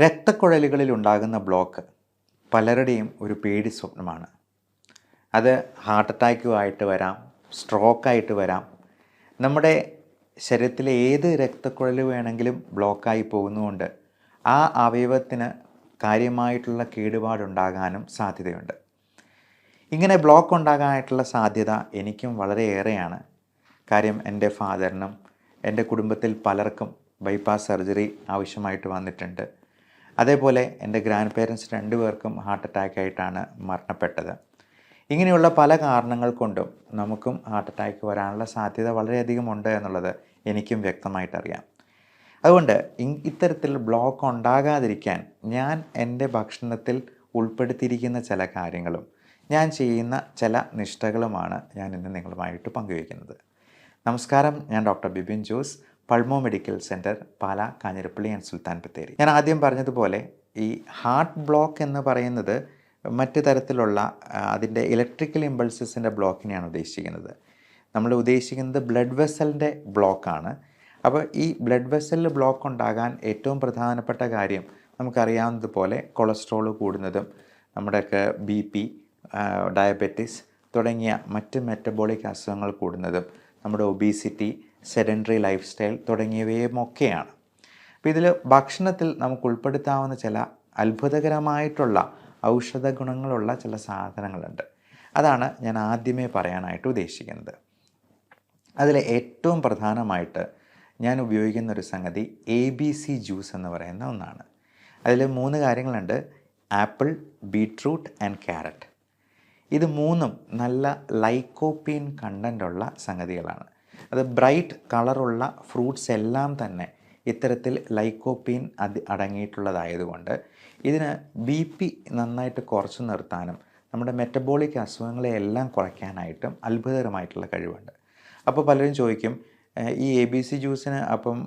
രക്തക്കുഴലുകളിൽ ഉണ്ടാകുന്ന ബ്ലോക്ക് പലരുടെയും ഒരു പേടി സ്വപ്നമാണ്. അത് ഹാർട്ട് അറ്റാക്കുമായിട്ട് വരാം സ്ട്രോക്കായിട്ട് വരാം. നമ്മുടെ ശരീരത്തിലെ ഏത് രക്തക്കുഴൽ വേണമെങ്കിലും ബ്ലോക്കായി പോകുന്നതുകൊണ്ട് ആ അവയവത്തിന് കാര്യമായിട്ടുള്ള കേടുപാടുണ്ടാകാനും സാധ്യതയുണ്ട്. ഇങ്ങനെ ബ്ലോക്ക് ഉണ്ടാകാനായിട്ടുള്ള സാധ്യത എനിക്കും വളരെയേറെയാണ്. കാര്യം എന്റെ ഫാദറിനും എന്റെ കുടുംബത്തിൽ പലർക്കും ബൈപ്പാസ് സർജറി ആവശ്യമായിട്ട് വന്നിട്ടുണ്ട്. അതേപോലെ എന്റെ ഗ്രാൻഡ് പേരൻസ് രണ്ടുപേർക്കും ഹാർട്ട് അറ്റാക്ക് ആയിട്ടാണ് മരണപ്പെട്ടത്. ഇങ്ങനെയുള്ള പല കാരണങ്ങൾ കൊണ്ടും നമുക്കും ഹാർട്ട് അറ്റാക്ക് വരാനുള്ള സാധ്യത വളരെയധികം ഉണ്ട് എന്നുള്ളത് എനിക്കും വ്യക്തമായിട്ടറിയാം. അതുകൊണ്ട് ഇത്തരത്തിൽ ബ്ലോക്ക് ഉണ്ടാകാതിരിക്കാൻ ഞാൻ എന്റെ ഭക്ഷണത്തിൽ ഉൾപ്പെടുത്തിയിരിക്കുന്ന ചില കാര്യങ്ങളും ഞാൻ ചെയ്യുന്ന ചില നിഷ്ഠകളുമാണ് ഞാൻ ഇന്ന് നിങ്ങളുമായിട്ട് പങ്കുവയ്ക്കുന്നത്. നമസ്കാരം ഞാൻ doctor Bibin Jose. Pulmo medical centre Pala Kanjirappally and Sultan Bathery. ഞാൻ ആദ്യം പറഞ്ഞതുപോലെ ഈ ഹാർട്ട് ബ്ലോക്ക് എന്ന് പറയുന്നത് മറ്റു തരത്തിലുള്ള അതിന്റെ ഇലക്ട്രിക്കൽ ഇമ്പൾസസിന്റെ ബ്ലോക്കിനെയാണ് ഉദ്ദേശിക്കുന്നത്. നമ്മൾ ഉദ്ദേശിക്കുന്നത് ബ്ലഡ് വെസലിന്റെ ബ്ലോക്കാണ്. അപ്പോൾ ഈ ബ്ലഡ് വെസലിൽ ബ്ലോക്ക് ഉണ്ടാകാൻ ഏറ്റവും പ്രധാനപ്പെട്ട കാര്യം നമുക്കറിയാവുന്നതുപോലെ കൊളസ്ട്രോൾ കൂടുന്നതും നമ്മുടെയൊക്കെ ബി പി ഡയബറ്റിസ് തുടങ്ങിയ മറ്റ് മെറ്റബോളിക് അസുഖങ്ങൾ കൂടുന്നതും നമ്മുടെ ഒബീസിറ്റി സെഡൻഡറി ലൈഫ് സ്റ്റൈൽ തുടങ്ങിയവയുമൊക്കെയാണ്. അപ്പോൾ ഇതിൽ ഭക്ഷണത്തിൽ നമുക്ക് ഉൾപ്പെടുത്താവുന്ന ചില അത്ഭുതകരമായിട്ടുള്ള ഔഷധ ഗുണങ്ങളുള്ള ചില സാധനങ്ങളുണ്ട്. അതാണ് ഞാൻ ആദ്യമേ പറയാനായിട്ട് ഉദ്ദേശിക്കുന്നത്. അതിൽ ഏറ്റവും പ്രധാനമായിട്ട് ഞാൻ ഉപയോഗിക്കുന്ന ഒരു സംഗതി എ ബി സി ജ്യൂസ് എന്ന് പറയുന്ന ഒന്നാണ്. അതിൽ മൂന്ന് കാര്യങ്ങളുണ്ട്. Apple beetroot and carrot. ഇത് മൂന്നും നല്ല ലൈക്കോപ്പീൻ കണ്ടന്റുള്ള സംഗതികളാണ്. അത് ബ്രൈറ്റ് കളറുള്ള ഫ്രൂട്ട്സ് എല്ലാം തന്നെ ഇത്തരത്തിൽ ലൈക്കോപ്പീൻ അത് അടങ്ങിയിട്ടുള്ളതായതുകൊണ്ട് ഇതിന് ബി പി നന്നായിട്ട് കുറച്ച് നിർത്താനും നമ്മുടെ മെറ്റബോളിക് അസുഖങ്ങളെ എല്ലാം കുറയ്ക്കാനായിട്ടും അത്ഭുതകരമായിട്ടുള്ള കഴിവുണ്ട്. അപ്പോൾ പലരും ചോദിക്കും ഈ എ ബി സി ജ്യൂസിന് അപ്പം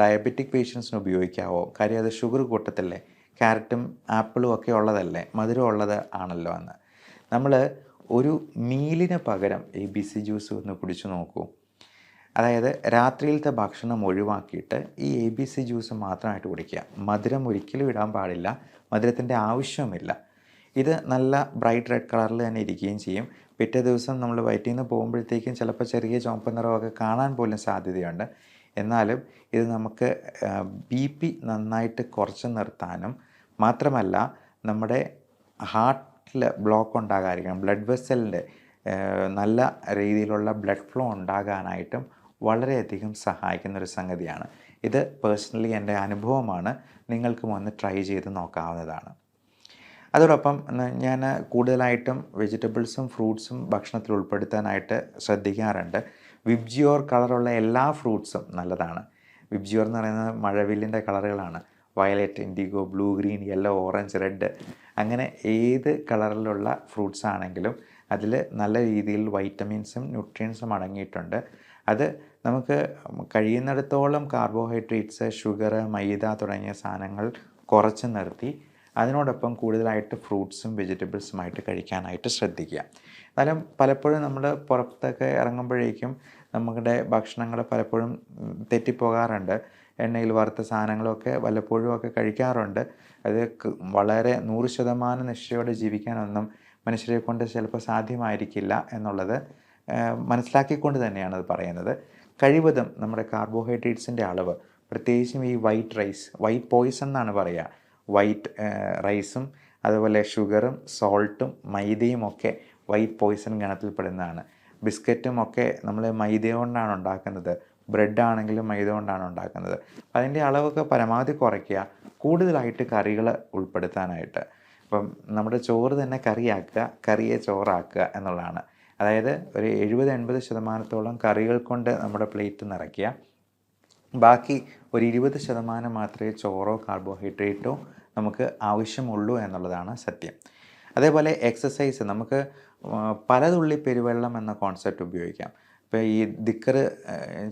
ഡയബറ്റിക് പേഷ്യൻസിന് ഉപയോഗിക്കാവോ? കാര്യം അത് ഷുഗർ കൂട്ടത്തില്ലേ? ക്യാരറ്റും ആപ്പിളും ഒക്കെ ഉള്ളതല്ലേ? മധുരം ഉള്ളത് ആണല്ലോ എന്ന്. നമ്മൾ ഒരു മീലിന് പകരം എ ബി സി ജ്യൂസ് ഒന്ന് കുടിച്ചു നോക്കൂ. അതായത് രാത്രിയിലത്തെ ഭക്ഷണം ഒഴിവാക്കിയിട്ട് ഈ എ ബി സി ജ്യൂസ് മാത്രമായിട്ട് കുടിക്കുക. മധുരം ഒരിക്കലും ഇടാൻ പാടില്ല. മധുരത്തിന്റെ ആവശ്യവുമില്ല. ഇത് നല്ല ബ്രൈറ്റ് റെഡ് കളറിൽ തന്നെ ഇരിക്കുകയും ചെയ്യും. പിറ്റേ ദിവസം നമ്മൾ വയറ്റിൽ നിന്ന് പോകുമ്പോഴത്തേക്കും ചിലപ്പോൾ ചെറിയ ചുവപ്പ് നിറമൊക്കെ കാണാൻ പോലും സാധ്യതയുണ്ട്. എന്നാലും ഇത് നമുക്ക് ബി പി നന്നായിട്ട് കുറച്ച് നിർത്താനും മാത്രമല്ല നമ്മുടെ ഹാർട്ടിൽ ബ്ലോക്ക് ഉണ്ടാകാതിരിക്കണം ബ്ലഡ് വെസലിന്റെ നല്ല രീതിയിലുള്ള ബ്ലഡ് ഫ്ലോ ഉണ്ടാകാനായിട്ടും വളരെയധികം സഹായിക്കുന്ന ഒരു സംഗതിയാണ്. ഇത് പേഴ്സണലി എന്റെ അനുഭവമാണ്. നിങ്ങൾക്കും ഒന്ന് ട്രൈ ചെയ്ത് നോക്കാവുന്നതാണ്. അതോടൊപ്പം ഞാൻ കൂടുതലായിട്ടും വെജിറ്റബിൾസും ഫ്രൂട്ട്സും ഭക്ഷണത്തിൽ ഉൾപ്പെടുത്താനായിട്ട് ശ്രദ്ധിക്കാറുണ്ട്. വിബ്ജിയോർ കളറുള്ള എല്ലാ ഫ്രൂട്ട്സും നല്ലതാണ്. വിബ്ജിയോർ എന്ന് പറയുന്നത് മഴവില്ലിന്റെ കളറുകളാണ്. Violet indigo blue green yellow orange red അങ്ങനെ ഏത് കളറിലുള്ള ഫ്രൂട്ട്സ് ആണെങ്കിലും അതിൽ നല്ല രീതിയിൽ വൈറ്റമിൻസും ന്യൂട്രിയൻസും അടങ്ങിയിട്ടുണ്ട്. അത് നമുക്ക് കഴിയുന്നിടത്തോളം കാർബോഹൈഡ്രേറ്റ്സ് ഷുഗർ മൈദ തുടങ്ങിയ സാധനങ്ങൾ കുറച്ച് നിർത്തി അതിനോടൊപ്പം കൂടുതലായിട്ട് ഫ്രൂട്ട്സും വെജിറ്റബിൾസുമായിട്ട് കഴിക്കാനായിട്ട് ശ്രദ്ധിക്കുക. എന്നാലും പലപ്പോഴും നമ്മൾ പുറത്തൊക്കെ ഇറങ്ങുമ്പോഴേക്കും നമ്മുടെ ഭക്ഷണങ്ങൾ പലപ്പോഴും തെറ്റിപ്പോകാറുണ്ട്. എണ്ണയിൽ വറുത്ത സാധനങ്ങളൊക്കെ വല്ലപ്പോഴും ഒക്കെ കഴിക്കാറുണ്ട്. അത് വളരെ നൂറ് ശതമാനം നിശ്ചയോടെ ജീവിക്കാനൊന്നും മനുഷ്യരെ കൊണ്ട് ചിലപ്പോൾ സാധ്യമായിരിക്കില്ല എന്നുള്ളത് മനസ്സിലാക്കിക്കൊണ്ട് തന്നെയാണ് അത് പറയുന്നത്. കഴിവതും നമ്മുടെ കാർബോഹൈഡ്രേറ്റ്സിന്റെ അളവ്. പ്രത്യേകിച്ചും ഈ വൈറ്റ് റൈസ് വൈറ്റ് പോയ്സൺ എന്നാണ് പറയുക. വൈറ്റ് റൈസും അതുപോലെ ഷുഗറും സോൾട്ടും മൈദയും ഒക്കെ വൈറ്റ് പോയ്സൺ ഗണത്തിൽപ്പെടുന്നതാണ്. ബിസ്ക്കറ്റും ഒക്കെ നമ്മൾ മൈദ കൊണ്ടാണ് ഉണ്ടാക്കുന്നത്. ബ്രെഡ് ആണെങ്കിലും മൈദ കൊണ്ടാണ് ഉണ്ടാക്കുന്നത്. അതിന്റെ അളവൊക്കെ പരമാവധി കുറയ്ക്കുക കൂടുതലായിട്ട് കറികൾ ഉൾപ്പെടുത്താനായിട്ട്. അപ്പം നമ്മുടെ ചോറ് തന്നെ കറിയാക്കുക കറിയെ ചോറാക്കുക എന്നുള്ളതാണ്. അതായത് ഒരു എഴുപത് എൺപത് ശതമാനത്തോളം കറികൾ കൊണ്ട് നമ്മുടെ പ്ലേറ്റ് നിറയ്ക്കുക. ബാക്കി ഒരു ഇരുപത് ശതമാനം മാത്രമേ ചോറോ കാർബോഹൈഡ്രേറ്റോ നമുക്ക് ആവശ്യമുള്ളൂ എന്നുള്ളതാണ് സത്യം. അതേപോലെ എക്സസൈസ് നമുക്ക് പലതുള്ളി പെരുവെള്ളം എന്ന കോൺസെപ്റ്റ് ഉപയോഗിക്കാം. ഇപ്പോൾ ഈ ദിക്കർ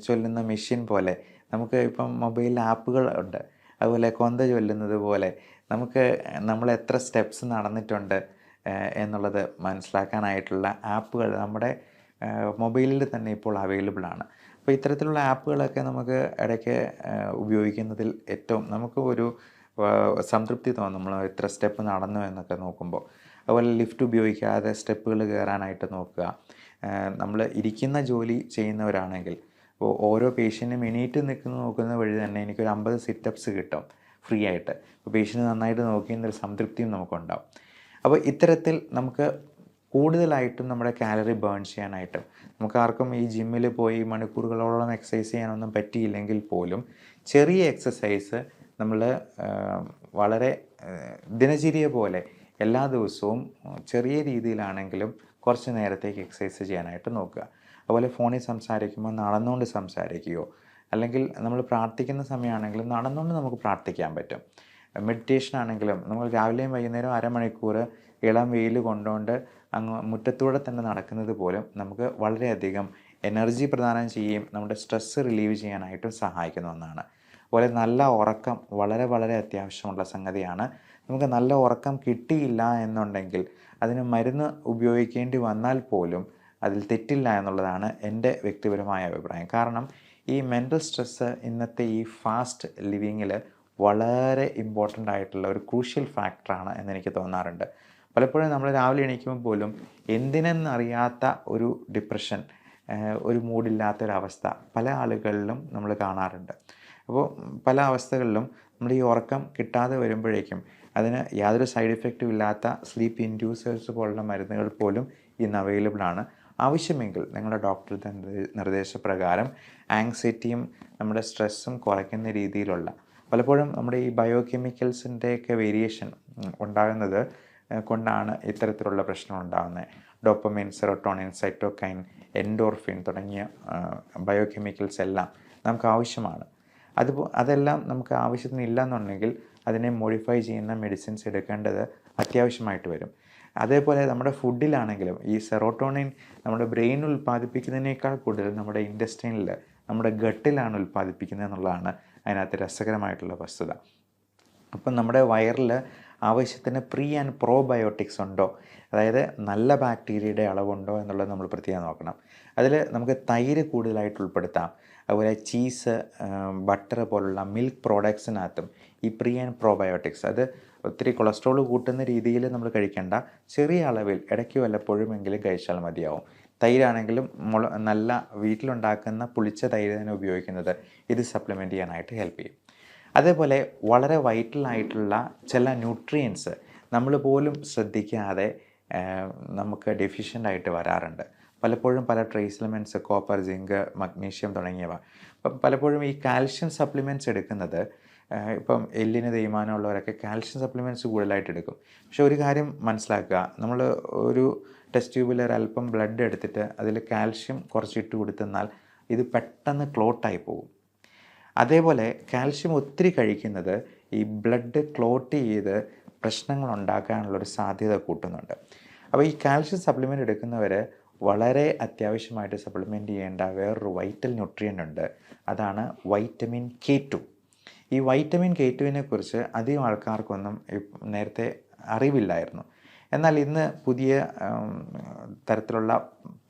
ചൊല്ലുന്ന മെഷീൻ പോലെ നമുക്ക് ഇപ്പം മൊബൈൽ ആപ്പുകൾ ഉണ്ട്. അതുപോലെ കൊന്ത ചൊല്ലുന്നത് പോലെ നമുക്ക് നമ്മൾ എത്ര സ്റ്റെപ്സ് നടന്നിട്ടുണ്ട് എന്നുള്ളത് മനസ്സിലാക്കാനായിട്ടുള്ള ആപ്പുകൾ നമ്മുടെ മൊബൈലിൽ തന്നെ ഇപ്പോൾ അവൈലബിൾ ആണ് അപ്പോൾ ഇത്തരത്തിലുള്ള ആപ്പുകളൊക്കെ നമുക്ക് ഇടയ്ക്ക് ഉപയോഗിക്കുന്നതിൽ ഏറ്റവും നമുക്ക് ഒരു സംതൃപ്തി തോന്നും. നമ്മൾ എത്ര സ്റ്റെപ്പ് നടന്നു എന്നൊക്കെ നോക്കുമ്പോൾ. അതുപോലെ ലിഫ്റ്റ് ഉപയോഗിക്കാതെ സ്റ്റെപ്പുകൾ കയറാനായിട്ട് നോക്കുക. നമ്മൾ ഇരിക്കുന്ന ജോലി ചെയ്യുന്നവരാണെങ്കിൽ ഇപ്പോൾ ഓരോ പേഷ്യന്റും എണീറ്റ് നിൽക്കുന്ന നോക്കുന്ന വഴി തന്നെ എനിക്കൊരു അമ്പത് സിറ്റപ്സ് കിട്ടും ഫ്രീ ആയിട്ട്. അപ്പോൾ പേഷ്യന്റ് നന്നായിട്ട് നോക്കിയെന്നൊരു സംതൃപ്തിയും നമുക്കുണ്ടാവും. അപ്പോൾ ഇത്തരത്തിൽ നമുക്ക് കൂടുതലായിട്ടും നമ്മുടെ കാലറി ബേൺ ചെയ്യാനായിട്ട് നമുക്ക് ആർക്കും ഈ ജിമ്മിൽ പോയി മണിക്കൂറുകളോളം എക്സസൈസ് ചെയ്യാനൊന്നും പറ്റിയില്ലെങ്കിൽ പോലും ചെറിയ എക്സസൈസ് നമ്മൾ വളരെ ദിനചര്യ പോലെ എല്ലാ ദിവസവും ചെറിയ രീതിയിലാണെങ്കിലും കുറച്ച് നേരത്തേക്ക് എക്സസൈസ് ചെയ്യാനായിട്ട് നോക്കുക. അതുപോലെ ഫോണിൽ സംസാരിക്കുമ്പോൾ നടന്നുകൊണ്ട് സംസാരിക്കുകയോ അല്ലെങ്കിൽ നമ്മൾ പ്രാർത്ഥിക്കുന്ന സമയമാണെങ്കിലും നടന്നുകൊണ്ട് നമുക്ക് പ്രാർത്ഥിക്കാൻ പറ്റും. മെഡിറ്റേഷൻ ആണെങ്കിലും നമ്മൾ രാവിലെയും വൈകുന്നേരം അരമണിക്കൂർ ഇളം വെയിൽ കൊണ്ടുകൊണ്ട് അങ്ങ് മുറ്റത്തൂടെ തന്നെ നടക്കുന്നത് പോലും നമുക്ക് വളരെയധികം എനർജി പ്രദാനം ചെയ്യുകയും നമ്മുടെ സ്ട്രെസ്സ് റിലീവ് ചെയ്യാനായിട്ടും സഹായിക്കുന്ന ഒന്നാണ്. അതുപോലെ നല്ല ഉറക്കം വളരെ വളരെ അത്യാവശ്യമുള്ള സംഗതിയാണ്. നമുക്ക് നല്ല ഉറക്കം കിട്ടിയില്ല എന്നുണ്ടെങ്കിൽ അതിന് മരുന്ന് ഉപയോഗിക്കേണ്ടി വന്നാൽ പോലും അതിൽ തെറ്റില്ല എന്നുള്ളതാണ് എന്റെ വ്യക്തിപരമായ അഭിപ്രായം. കാരണം ഈ മെന്റൽ സ്ട്രെസ്സ് ഇന്നത്തെ ഈ ഫാസ്റ്റ് ലിവിങ്ങിൽ വളരെ ഇമ്പോർട്ടന്റ് ആയിട്ടുള്ള ഒരു ക്രൂഷ്യൽ ഫാക്ടറാണ് എന്നെനിക്ക് തോന്നാറുണ്ട്. പലപ്പോഴും നമ്മൾ രാവിലെ എണീക്കുമ്പോൾ പോലും എന്തിനെന്നറിയാത്ത ഒരു ഡിപ്രഷൻ ഒരു ഒരു മൂഡില്ലാത്തൊരവസ്ഥ പല ആളുകളിലും നമ്മൾ കാണാറുണ്ട്. അപ്പോൾ പല അവസ്ഥകളിലും നമ്മൾ ഈ ഉറക്കം കിട്ടാതെ വരുമ്പോഴേക്കും അതിന് യാതൊരു സൈഡ് ഇഫക്റ്റും ഇല്ലാത്ത സ്ലീപ്പ് ഇൻഡ്യൂസേഴ്സ് പോലുള്ള മരുന്നുകൾ പോലും ഇന്ന് അവൈലബിൾ ആണ്. ആവശ്യമെങ്കിൽ നിങ്ങളുടെ ഡോക്ടറുടെ നിർദ്ദേശപ്രകാരം ആങ്സൈറ്റിയും നമ്മുടെ സ്ട്രെസ്സും കുറയ്ക്കുന്ന രീതിയിലുള്ള പലപ്പോഴും നമ്മുടെ ഈ ബയോകെമിക്കൽസിന്റെയൊക്കെ വേരിയേഷൻ ഉണ്ടാകുന്നത് കൊണ്ടാണ് ഇത്തരത്തിലുള്ള പ്രശ്നം ഉണ്ടാകുന്നത് ഡോപ്പമിൻ സെറോട്ടോണിൻ സൈറ്റോകൈൻ എൻഡോർഫിൻ തുടങ്ങിയ ബയോകെമിക്കൽസ് എല്ലാം നമുക്ക് ആവശ്യമാണ്. അത് അതെല്ലാം നമുക്ക് ആവശ്യത്തിന് ഇല്ല എന്നുണ്ടെങ്കിൽ അതിനെ മോഡിഫൈ ചെയ്യുന്ന മെഡിസിൻസ് എടുക്കേണ്ടത് അത്യാവശ്യമായിട്ട് വരും. അതേപോലെ നമ്മുടെ ഫുഡിലാണെങ്കിലും ഈ സെറോട്ടോണിൻ നമ്മുടെ ബ്രെയിൻ ഉൽപ്പാദിപ്പിക്കുന്നതിനേക്കാൾ കൂടുതൽ നമ്മുടെ ഇൻഡസ്ട്രീനിൽ നമ്മുടെ ഗട്ടിലാണ് ഉൽപ്പാദിപ്പിക്കുന്നത് എന്നുള്ളതാണ് അതിനകത്ത് രസകരമായിട്ടുള്ള വസ്തുത. അപ്പം നമ്മുടെ വയറിൽ ആവശ്യത്തിന് പ്രീ ആൻഡ് പ്രോബയോട്ടിക്സ് ഉണ്ടോ? അതായത് നല്ല ബാക്ടീരിയയുടെ അളവുണ്ടോ എന്നുള്ളത് നമ്മൾ പ്രത്യേകം നോക്കണം. അതിൽ നമുക്ക് തൈര് കൂടുതലായിട്ട് ഉൾപ്പെടുത്താം. അതുപോലെ ചീസ് ബട്ടർ പോലുള്ള മിൽക്ക് പ്രോഡക്ട്സിനകത്തും ഈ പ്രീ ആൻഡ് പ്രോബയോട്ടിക്സ്. അത് ഒത്തിരി കൊളസ്ട്രോൾ കൂട്ടുന്ന രീതിയിൽ നമ്മൾ കഴിക്കേണ്ട. ചെറിയ അളവിൽ ഇടയ്ക്ക് വല്ലപ്പോഴും എങ്കിലും കഴിച്ചാൽ മതിയാവും. തൈരാണെങ്കിലും മുള നല്ല വീട്ടിലുണ്ടാക്കുന്ന പുളിച്ച തൈര് തന്നെ ഉപയോഗിക്കുന്നത്. ഇത് സപ്ലിമെന്റ് ചെയ്യാനായിട്ട് ഹെൽപ്പ് ചെയ്യും. അതേപോലെ വളരെ വൈറ്റലായിട്ടുള്ള ചില ന്യൂട്രിയൻസ് നമ്മൾ പോലും ശ്രദ്ധിക്കാതെ നമുക്ക് ഡെഫിഷ്യന്റ് ആയിട്ട് വരാറുണ്ട്. പലപ്പോഴും പല trace elements copper zinc magnesium തുടങ്ങിയവ. പലപ്പോഴും ഈ കാൽഷ്യം സപ്ലിമെന്റ്സ് എടുക്കുന്നത് ഇപ്പം എല്ലിന് തേയ്മാനമുള്ളവരൊക്കെ കാൽഷ്യം സപ്ലിമെന്റ്സ് കൂടുതലായിട്ട് എടുക്കും. പക്ഷെ ഒരു കാര്യം മനസ്സിലാക്കുക. നമ്മൾ ഒരു ടെസ്റ്റ് ട്യൂബിൽ ഒരല്പം ബ്ലഡ് എടുത്തിട്ട് അതിൽ കാൽഷ്യം കുറച്ചിട്ട് കൊടുത്തെന്നാൽ ഇത് പെട്ടെന്ന് ക്ലോട്ടായി പോകും. അതേപോലെ കാൽഷ്യം ഒത്തിരി കഴിക്കുന്നത് ഈ ബ്ലഡ് ക്ലോട്ട് ചെയ്ത് പ്രശ്നങ്ങൾ ഉണ്ടാക്കാനുള്ളൊരു സാധ്യത കൂട്ടുന്നുണ്ട്. അപ്പോൾ ഈ കാൽഷ്യം സപ്ലിമെന്റ് എടുക്കുന്നവർ വളരെ അത്യാവശ്യമായിട്ട് സപ്ലിമെന്റ് ചെയ്യേണ്ട വേറൊരു വൈറ്റൽ ന്യൂട്രിയന്റ് ഉണ്ട്. അതാണ് വൈറ്റമിൻ കെ ടു. ഈ വൈറ്റമിൻ കെ ടുവിനെ കുറിച്ച് അധികം ആൾക്കാർക്കൊന്നും നേരത്തെ അറിവില്ലായിരുന്നു. എന്നാൽ ഇന്ന് പുതിയ തരത്തിലുള്ള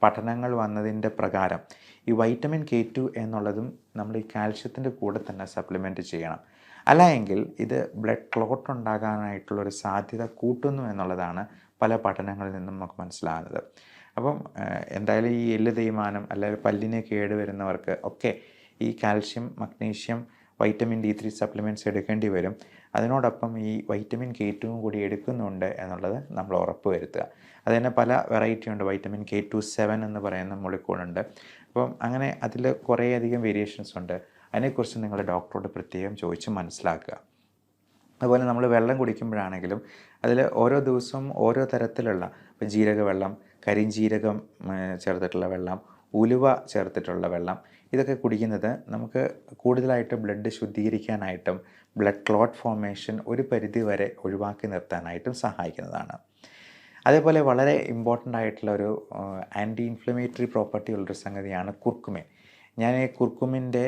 പഠനങ്ങൾ വന്നതിന്റെ പ്രകാരം ഈ വൈറ്റമിൻ കെ ടു എന്നുള്ളതും നമ്മൾ ഈ കാൽഷ്യത്തിന്റെ കൂടെ തന്നെ സപ്ലിമെന്റ് ചെയ്യണം. അല്ല എങ്കിൽ ഇത് ബ്ലഡ് ക്ലോട്ട് ഉണ്ടാകാനായിട്ടുള്ളൊരു സാധ്യത കൂട്ടുന്നു എന്നുള്ളതാണ് പല പഠനങ്ങളിൽ നിന്നും നമുക്ക് മനസ്സിലാകുന്നത്. അപ്പം എന്തായാലും ഈ എല്ല് തേയ്മാനം അല്ലെങ്കിൽ പല്ലിന് കേട് വരുന്നവർക്ക് ഒക്കെ ഈ calcium magnesium vitamin D three supplements എടുക്കേണ്ടി വരും. അതിനോടൊപ്പം ഈ വൈറ്റമിൻ കെ ടുവും കൂടി എടുക്കുന്നുണ്ട് എന്നുള്ളത് നമ്മൾ ഉറപ്പ് വരുത്തുക. അത് തന്നെ പല വെറൈറ്റി ഉണ്ട്. വൈറ്റമിൻ കെ ടു സെവൻ എന്ന് പറയുന്ന മോളിക്കൂളുണ്ട് അപ്പം അങ്ങനെ അതിൽ കുറേയധികം വേരിയേഷൻസ് ഉണ്ട്. അതിനെക്കുറിച്ച് നിങ്ങൾ ഡോക്ടറോട് പ്രത്യേകം ചോദിച്ച് മനസ്സിലാക്കുക. അതുപോലെ നമ്മൾ വെള്ളം കുടിക്കുമ്പോഴാണെങ്കിലും അതിൽ ഓരോ ദിവസവും ഓരോ തരത്തിലുള്ള ഇപ്പോൾ ജീരക വെള്ളം കരിഞ്ജീരകം ചേർത്തിട്ടുള്ള വെള്ളം ഉലുവ ചേർത്തിട്ടുള്ള വെള്ളം ഇതൊക്കെ കുടിക്കുന്നത് നമുക്ക് കൂടുതലായിട്ട് ബ്ലഡ് ശുദ്ധീകരിക്കാനായിട്ടും ബ്ലഡ് ക്ലോട്ട് ഫോർമേഷൻ ഒരു പരിധി വരെ ഒഴിവാക്കി നിർത്താനായിട്ടും സഹായിക്കുന്നതാണ്. അതേപോലെ വളരെ ഇമ്പോർട്ടന്റ് ആയിട്ടുള്ള ഒരു ആന്റി ഇൻഫ്ലമേറ്ററി പ്രോപ്പർട്ടി ഉള്ളൊരു സംഗതിയാണ് കുർക്കുമിൻ ഞാൻ ഈ കുർക്കുമിന്റെ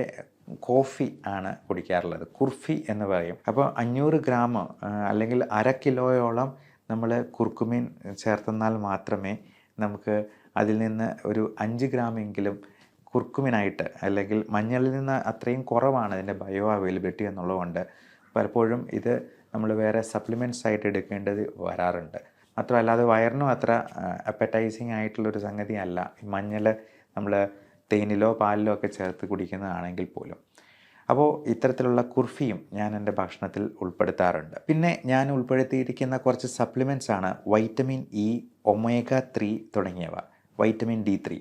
കോഫി ആണ് കുടിക്കാറുള്ളത്. കുർഫി എന്ന് പറയും. അപ്പോൾ അഞ്ഞൂറ് ഗ്രാം അല്ലെങ്കിൽ അര കിലോയോളം നമ്മൾ കുർക്കുമിൻ ചേർത്തെന്നാൽ മാത്രമേ നമുക്ക് അതിൽ നിന്ന് ഒരു അഞ്ച് ഗ്രാമെങ്കിലും കുർക്കുമിനായിട്ട് അല്ലെങ്കിൽ മഞ്ഞളിൽ നിന്ന് അത്രയും കുറവാണ് അതിന്റെ ബയോ അവൈലബിലിറ്റി എന്നുള്ളതുകൊണ്ട് പലപ്പോഴും ഇത് നമ്മൾ വേറെ സപ്ലിമെന്റ്സ് ആയിട്ട് എടുക്കേണ്ടത് വരാറുണ്ട്. മാത്രമല്ല അത് വയറിനും അത്ര അപ്പറ്റൈസിങ് ആയിട്ടുള്ളൊരു സംഗതി അല്ല മഞ്ഞൾ നമ്മൾ തേനിലോ പാലിലോ ഒക്കെ ചേർത്ത് കുടിക്കുന്നതാണെങ്കിൽ പോലും. അപ്പോൾ ഇത്തരത്തിലുള്ള കുർഫിയും ഞാൻ എന്റെ ഭക്ഷണത്തിൽ ഉൾപ്പെടുത്താറുണ്ട്. പിന്നെ ഞാൻ ഉൾപ്പെടുത്തിയിരിക്കുന്ന കുറച്ച് സപ്ലിമെന്റ്സ് ആണ് വൈറ്റമിൻ ഇ ഒമേഗ ത്രീ തുടങ്ങിയവ. Vitamin D three.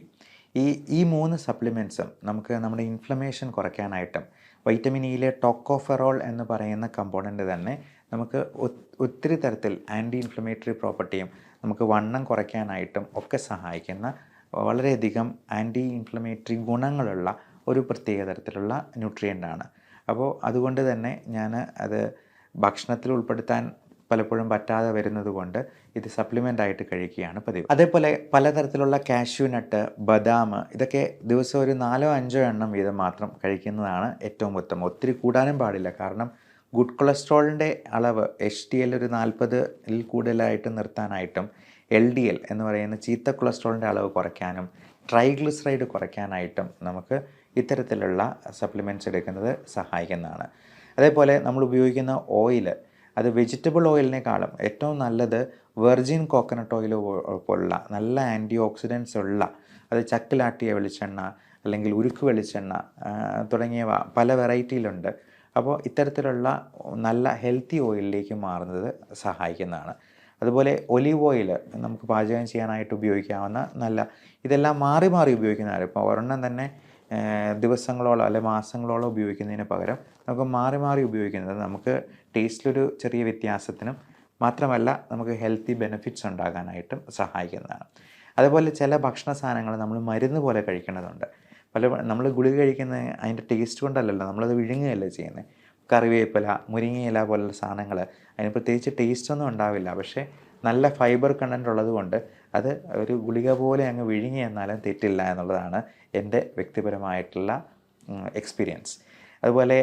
ഈ ഈ മൂന്ന് സപ്ലിമെന്റ്സും നമുക്ക് നമ്മുടെ ഇൻഫ്ലമേഷൻ കുറയ്ക്കാനായിട്ടും വൈറ്റമിൻ ഇയിലെ ടോക്കോഫെറോൾ എന്ന് പറയുന്ന കമ്പോണന്റ് തന്നെ നമുക്ക് ഒത്തിരി തരത്തിൽ ആന്റി ഇൻഫ്ലമേറ്ററി പ്രോപ്പർട്ടിയും നമുക്ക് വണ്ണം കുറയ്ക്കാനായിട്ടും ഒക്കെ സഹായിക്കുന്ന വളരെയധികം ആന്റി ഇൻഫ്ലമേറ്ററി ഗുണങ്ങളുള്ള ഒരു പ്രത്യേക തരത്തിലുള്ള ന്യൂട്രിയന്റാണ് അപ്പോൾ അതുകൊണ്ട് തന്നെ ഞാൻ അത് ഭക്ഷണത്തിൽ ഉൾപ്പെടുത്താൻ പലപ്പോഴും പറ്റാതെ വരുന്നത് കൊണ്ട് ഇത് സപ്ലിമെന്റ് ആയിട്ട് കഴിക്കുകയാണ് പതിവ്. അതേപോലെ പലതരത്തിലുള്ള കാഷ്യൂ നട്ട് ബദാം ഇതൊക്കെ ദിവസം ഒരു നാലോ അഞ്ചോ എണ്ണം വീതം മാത്രം കഴിക്കുന്നതാണ് ഏറ്റവും ഉത്തമം. ഒത്തിരി കൂടാനും പാടില്ല. കാരണം ഗുഡ് കൊളസ്ട്രോളിന്റെ അളവ് എച്ച് ഡി എൽ ഒരു നാൽപ്പതിൽ കൂടുതലായിട്ട് നിർത്താനായിട്ടും എൽ ഡി എൽ എന്ന് പറയുന്ന ചീത്ത കൊളസ്ട്രോളിന്റെ അളവ് കുറയ്ക്കാനും ട്രൈഗ്ലിസറൈഡ് കുറയ്ക്കാനായിട്ടും നമുക്ക് ഇത്തരത്തിലുള്ള സപ്ലിമെന്റ്സ് എടുക്കുന്നത് സഹായിക്കുന്നതാണ്. അതേപോലെ നമ്മൾ ഉപയോഗിക്കുന്ന ഓയിൽ അത് വെജിറ്റബിൾ ഓയിലിനേക്കാളും ഏറ്റവും നല്ലത് വെർജിൻ കോക്കനട്ട് ഓയിൽ പോലുള്ള നല്ല ആന്റി ഓക്സിഡൻസ് ഉള്ള അത് ചക്കിലാട്ടിയ വെളിച്ചെണ്ണ അല്ലെങ്കിൽ ഉരുക്ക് വെളിച്ചെണ്ണ തുടങ്ങിയവ പല വെറൈറ്റിയിലുണ്ട് അപ്പോൾ ഇത്തരത്തിലുള്ള നല്ല ഹെൽത്തി ഓയിലിലേക്ക് മാറുന്നത് സഹായിക്കുന്നതാണ്. അതുപോലെ ഒലിവ് ഓയിൽ നമുക്ക് പാചകം ചെയ്യാനായിട്ട് ഉപയോഗിക്കാവുന്ന നല്ല ഇതെല്ലാം മാറി മാറി ഉപയോഗിക്കുന്നതാണ് ഇപ്പോൾ ഒരെണ്ണം തന്നെ ദിവസങ്ങളോളം അല്ലെ മാസങ്ങളോളം ഉപയോഗിക്കുന്നതിന് പകരം നമുക്ക് മാറി മാറി ഉപയോഗിക്കുന്നത് നമുക്ക് ടേസ്റ്റിലൊരു ചെറിയ വ്യത്യാസത്തിനും മാത്രമല്ല നമുക്ക് ഹെൽത്തി ബെനിഫിറ്റ്സ് ഉണ്ടാകാനായിട്ടും സഹായിക്കുന്നതാണ്. അതുപോലെ ചില ഭക്ഷണ സാധനങ്ങൾ നമ്മൾ മരുന്ന് പോലെ കഴിക്കേണ്ടതുണ്ട് പല നമ്മൾ ഗുളിക കഴിക്കുന്ന അതിന്റെ ടേസ്റ്റ് കൊണ്ടല്ലല്ലോ നമ്മളത് വിഴുങ്ങുകയല്ലേ ചെയ്യുന്നത് കറിവേപ്പില മുരിങ്ങയില പോലുള്ള സാധനങ്ങൾ അതിന് പ്രത്യേകിച്ച് ടേസ്റ്റ് ഒന്നും ഉണ്ടാവില്ല. പക്ഷേ നല്ല ഫൈബർ കണ്ടന്റ് ഉള്ളതുകൊണ്ട് അത് ഒരു ഗുളിക പോലെ അങ്ങ് വിഴുങ്ങി എന്നാലും തെറ്റില്ല എന്നുള്ളതാണ് എന്റെ വ്യക്തിപരമായിട്ടുള്ള എക്സ്പീരിയൻസ് അതുപോലെ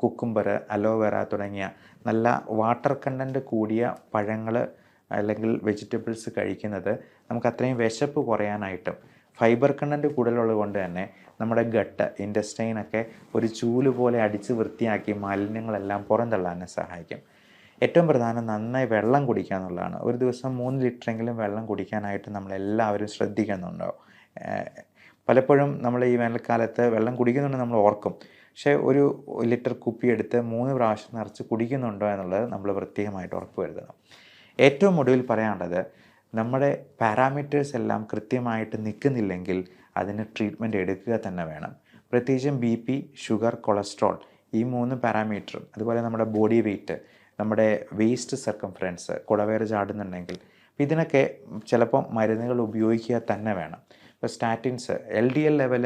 കുക്കുംബർ അലോവേറ തുടങ്ങിയ നല്ല വാട്ടർ കണ്ടന്റ് കൂടിയ പഴങ്ങൾ അല്ലെങ്കിൽ വെജിറ്റബിൾസ് കഴിക്കുന്നത് നമുക്ക് അത്രയും വിശപ്പ് കുറയാനായിട്ടും ഫൈബർ കണ്ടന്റ് കൂടുതലുള്ളത് കൊണ്ട് തന്നെ നമ്മുടെ ഗട്ട് ഇൻഡസ്റ്റൈനൊക്കെ ഒരു ചൂൽ പോലെ അടിച്ച് വൃത്തിയാക്കി മാലിന്യങ്ങളെല്ലാം പുറന്തള്ളാനും സഹായിക്കും. ഏറ്റവും പ്രധാനം നന്നായി വെള്ളം കുടിക്കുക എന്നുള്ളതാണ്. ഒരു ദിവസം മൂന്ന് ലിറ്ററെങ്കിലും വെള്ളം കുടിക്കാനായിട്ട് നമ്മളെല്ലാവരും ശ്രദ്ധിക്കുന്നുണ്ടോ? പലപ്പോഴും നമ്മൾ ഈ വേനൽക്കാലത്ത് വെള്ളം കുടിക്കുന്നുണ്ട് നമ്മൾ ഓർക്കും. പക്ഷേ ഒരു ലിറ്റർ കുപ്പി എടുത്ത് മൂന്ന് പ്രാവശ്യം നിറച്ച് കുടിക്കുന്നുണ്ടോ എന്നുള്ളത് നമ്മൾ പ്രത്യേകമായിട്ട് ഉറപ്പ് വരുത്തണം. ഏറ്റവും ഒടുവിൽ പറയാനുള്ളത് നമ്മുടെ പാരാമീറ്റേഴ്സ് എല്ലാം കൃത്യമായിട്ട് നിൽക്കുന്നില്ലെങ്കിൽ അതിന് ട്രീറ്റ്മെന്റ് എടുക്കുക തന്നെ വേണം. പ്രത്യേകിച്ചും ബി പി ഷുഗർ കൊളസ്ട്രോൾ ഈ മൂന്ന് പാരാമീറ്ററും അതുപോലെ നമ്മുടെ ബോഡി വെയ്റ്റ് നമ്മുടെ വേസ്റ്റ് സർക്കംഫറൻസ് കുടവേറ് ചാടുന്നുണ്ടെങ്കിൽ ഇതിനൊക്കെ ചിലപ്പോൾ മരുന്നുകൾ ഉപയോഗിക്കുക തന്നെ വേണം. ഇപ്പോൾ statins L D L level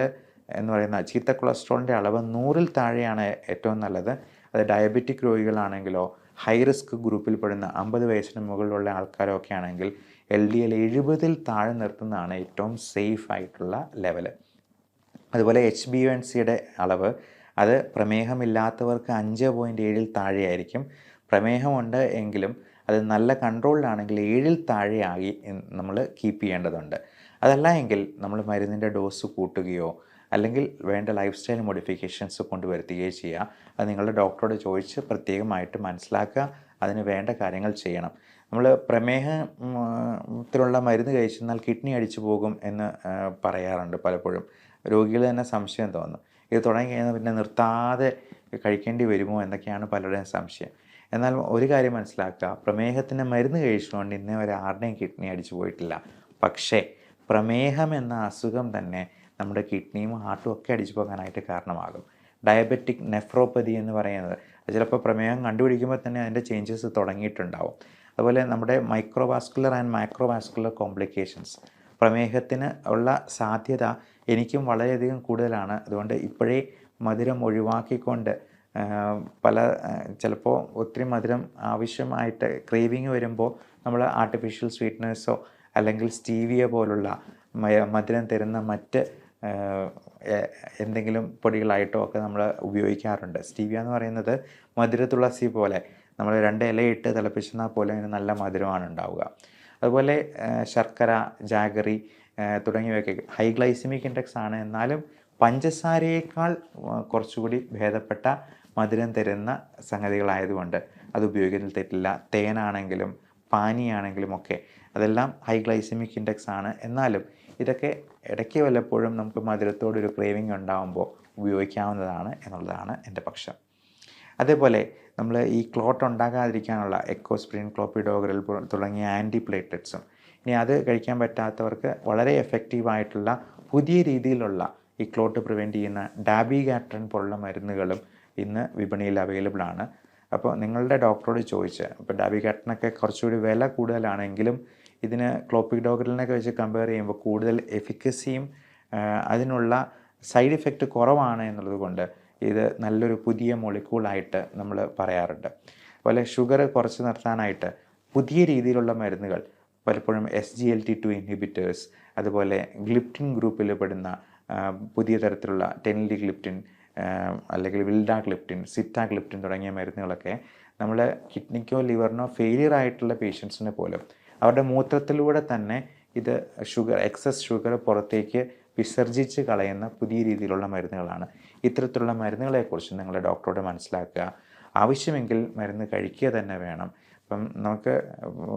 എന്ന് പറയുന്ന ചീത്ത കൊളസ്ട്രോളിന്റെ അളവ് നൂറിൽ താഴെയാണ് ഏറ്റവും നല്ലത്. അത് ഡയബറ്റിക് രോഗികളാണെങ്കിലോ ഹൈ റിസ്ക് ഗ്രൂപ്പിൽ പെടുന്ന അമ്പത് വയസ്സിന് മുകളിലുള്ള ആൾക്കാരോ ഒക്കെ ആണെങ്കിൽ എൽ ഡി എൽ എഴുപതിൽ താഴെ നിർത്തുന്നതാണ് ഏറ്റവും സേഫ് ആയിട്ടുള്ള ലെവൽ അതുപോലെ എച്ച് ബി എൻ സിയുടെ അളവ് അത് പ്രമേഹമില്ലാത്തവർക്ക് അഞ്ച് പോയിന്റ് ഏഴിൽ താഴെയായിരിക്കും. പ്രമേഹമുണ്ട് എങ്കിലും അത് നല്ല കൺട്രോളിലാണെങ്കിൽ ഏഴിൽ താഴെയായി നമ്മൾ കീപ്പ് ചെയ്യേണ്ടതുണ്ട്. അതല്ല എങ്കിൽ നമ്മൾ മരുന്നിന്റെ ഡോസ് കൂട്ടുകയോ അല്ലെങ്കിൽ വേണ്ട ലൈഫ് സ്റ്റൈൽ മോഡിഫിക്കേഷൻസ് കൊണ്ടുവരുത്തുകയോ ചെയ്യുക. അത് നിങ്ങളുടെ ഡോക്ടറോട് ചോദിച്ച് പ്രത്യേകമായിട്ട് മനസ്സിലാക്കുക. അതിന് വേണ്ട കാര്യങ്ങൾ ചെയ്യണം. നമ്മൾ പ്രമേഹത്തിലുള്ള മരുന്ന് കഴിച്ചെന്നാൽ കിഡ്നി അടിച്ചു പോകും എന്ന് പറയാറുണ്ട് പലപ്പോഴും. രോഗികൾ തന്നെ സംശയം തോന്നും. ഇത് തുടങ്ങി കഴിഞ്ഞാൽ പിന്നെ നിർത്താതെ കഴിക്കേണ്ടി വരുമോ എന്നൊക്കെയാണ് പലരുടെയും സംശയം. എന്നാൽ ഒരു കാര്യം മനസ്സിലാക്കുക. പ്രമേഹത്തിന് മരുന്ന് കഴിച്ചുകൊണ്ട് ഇന്നേ വരെ ആരുടെയും കിഡ്നി അടിച്ചു പോയിട്ടില്ല. പക്ഷേ പ്രമേഹം എന്ന അസുഖം തന്നെ നമ്മുടെ കിഡ്നിയും ഹാർട്ടും ഒക്കെ അടിച്ചു പോകാനായിട്ട് കാരണമാകും. ഡയബറ്റിക് നെഫ്രോപ്പതി എന്ന് പറയുന്നത് ചിലപ്പോൾ പ്രമേഹം കണ്ടുപിടിക്കുമ്പോൾ തന്നെ അതിന്റെ ചേഞ്ചസ് തുടങ്ങിയിട്ടുണ്ടാവും. അതുപോലെ നമ്മുടെ മൈക്രോവാസ്കുലർ ആൻഡ് മൈക്രോവാസ്കുലർ കോംപ്ലിക്കേഷൻസ് പ്രമേഹത്തിന് ഉള്ള സാധ്യത എനിക്കും വളരെയധികം കൂടുതലാണ്. അതുകൊണ്ട് ഇപ്പോഴേ മധുരം ഒഴിവാക്കിക്കൊണ്ട് പല ചിലപ്പോൾ ഒത്തിരി മധുരം ആവശ്യമായിട്ട് ക്രേവിങ് വരുമ്പോൾ നമ്മൾ ആർട്ടിഫിഷ്യൽ സ്വീറ്റ്നേഴ്സോ അല്ലെങ്കിൽ സ്റ്റീവിയ പോലുള്ള മധുരം തരുന്ന മറ്റ് എന്തെങ്കിലും പൊടികളായിട്ടോ ഒക്കെ നമ്മൾ ഉപയോഗിക്കാറുണ്ട്. സ്റ്റീവിയ എന്ന് പറയുന്നത് മധുര തുളസി പോലെ നമ്മൾ രണ്ട് ഇലയിട്ട് തിളപ്പിച്ചെന്നാൽ പോലെ അതിന് നല്ല മധുരമാണ് ഉണ്ടാവുക. അതുപോലെ ശർക്കര ജാഗറി തുടങ്ങിയവയൊക്കെ ഹൈ ഗ്ലൈസിമിക് ഇൻഡെക്സ് ആണ്. എന്നാലും പഞ്ചസാരയേക്കാൾ കുറച്ചുകൂടി ഭേദപ്പെട്ട മധുരം തരുന്ന സംഗതികളായതുകൊണ്ട് അത് ഉപയോഗിക്കുന്നതിൽ തെറ്റില്ല. തേനാണെങ്കിലും പാനിയാണെങ്കിലും ഒക്കെ അതെല്ലാം ഹൈ ഗ്ലൈസമിക് ഇൻഡെക്സ് ആണ്. എന്നാലും ഇതൊക്കെ ഇടയ്ക്ക് വല്ലപ്പോഴും നമുക്ക് മധുരത്തോടൊരു ക്രേവിങ് ഉണ്ടാകുമ്പോൾ ഉപയോഗിക്കാവുന്നതാണ് എന്നുള്ളതാണ് എന്റെ പക്ഷം. അതേപോലെ നമ്മൾ ഈ ക്ലോട്ട് ഉണ്ടാകാതിരിക്കാനുള്ള എക്കോസ്പ്രിൻ ക്ലോപ്പിഡോഗ്രൽ തുടങ്ങിയ ആന്റി പ്ലേറ്റ്ലെറ്റ്സും ഇനി അത് കഴിക്കാൻ പറ്റാത്തവർക്ക് വളരെ എഫക്റ്റീവായിട്ടുള്ള പുതിയ രീതിയിലുള്ള ഈ ക്ലോട്ട് പ്രിവെന്റ് ചെയ്യുന്ന ഡാബിഗാട്രൻ പോലുള്ള മരുന്നുകളും ഇന്ന് വിപണിയിൽ അവൈലബിൾ ആണ്. അപ്പോൾ നിങ്ങളുടെ ഡോക്ടറോട് ചോദിച്ച് ഇപ്പോൾ ഡാബിഗാട്രനൊക്കെ കുറച്ചുകൂടി വില കൂടുതലാണെങ്കിലും ഇതിന് ക്ലോപ്പിഡോഗ്രലിനൊക്കെ വെച്ച് കമ്പയർ ചെയ്യുമ്പോൾ കൂടുതൽ എഫിക്കസിയും അതിനുള്ള സൈഡ് ഇഫക്റ്റ് കുറവാണ് എന്നുള്ളത് കൊണ്ട് ഇത് നല്ലൊരു പുതിയ മൊളിക്കൂളായിട്ട് നമ്മൾ പറയാറുണ്ട്. അതുപോലെ ഷുഗർ കുറച്ച് നിർത്താനായിട്ട് പുതിയ രീതിയിലുള്ള മരുന്നുകൾ പലപ്പോഴും S G L T two inhibitors അതുപോലെ ഗ്ലിപ്റ്റിൻ ഗ്രൂപ്പിൽ പെടുന്ന പുതിയ തരത്തിലുള്ള ടെൻലി ഗ്ലിപ്റ്റിൻ അല്ലെങ്കിൽ വിൽഡാ ഗ്ലിപ്റ്റിൻ സിറ്റാ ഗ്ലിപ്റ്റിൻ തുടങ്ങിയ മരുന്നുകളൊക്കെ നമ്മൾ കിഡ്നിക്കോ ലിവറിനോ ഫെയിലിയർ ആയിട്ടുള്ള പേഷ്യൻസിന് പോലും അവരുടെ മൂത്രത്തിലൂടെ തന്നെ ഇത് ഷുഗർ എക്സസ് ഷുഗർ പുറത്തേക്ക് വിസർജിച്ച് കളയുന്ന പുതിയ രീതിയിലുള്ള മരുന്നുകളാണ്. ഇത്തരത്തിലുള്ള മരുന്നുകളെക്കുറിച്ച് നിങ്ങളുടെ ഡോക്ടറോട് മനസ്സിലാക്കുക. ആവശ്യമെങ്കിൽ മരുന്ന് കഴിക്കുക തന്നെ വേണം. ഇപ്പം നമുക്ക്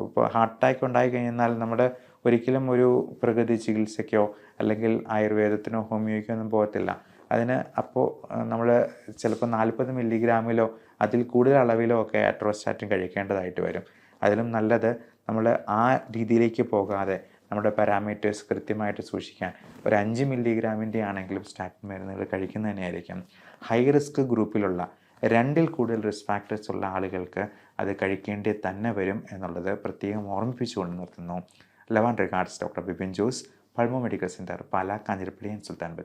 ഇപ്പോൾ ഹാർട്ട് അറ്റാക്ക് ഉണ്ടായി കഴിഞ്ഞാൽ നമ്മുടെ ഒരിക്കലും ഒരു പ്രകൃതി ചികിത്സയ്ക്കോ അല്ലെങ്കിൽ ആയുർവേദത്തിനോ ഹോമിയോയ്ക്കോ ഒന്നും പോകത്തില്ല. അതിന് അപ്പോൾ നമ്മൾ ചിലപ്പോൾ നാൽപ്പത് മില്ലിഗ്രാമിലോ അതിൽ കൂടുതൽ അളവിലോ ഒക്കെ ആട്രോസ്റ്റാറ്റിൻ കഴിക്കേണ്ടതായിട്ട് വരും. അതിലും നല്ലത് നമ്മൾ ആ രീതിയിലേക്ക് പോകാതെ നമ്മുടെ പാരാമീറ്റേഴ്സ് കൃത്യമായിട്ട് സൂക്ഷിക്കാൻ. ഒരു അഞ്ച് മില്ലിഗ്രാമിന്റെ ആണെങ്കിലും സ്റ്റാറ്റിൻ മരുന്നുകൾ കഴിക്കുന്നത് തന്നെയായിരിക്കും. ഹൈ റിസ്ക് ഗ്രൂപ്പിലുള്ള രണ്ടിൽ കൂടുതൽ റിസ്ക് ഫാക്ടേഴ്സ് ഉള്ള ആളുകൾക്ക് അത് കഴിക്കേണ്ടി തന്നെ വരും എന്നുള്ളത് പ്രത്യേകം ഓർമ്മിപ്പിച്ചുകൊണ്ട് നിർത്തുന്നു. Love and regards doctor Bipin Jose Pulmo medical centre Pala Kanjirappally Sultan Bathery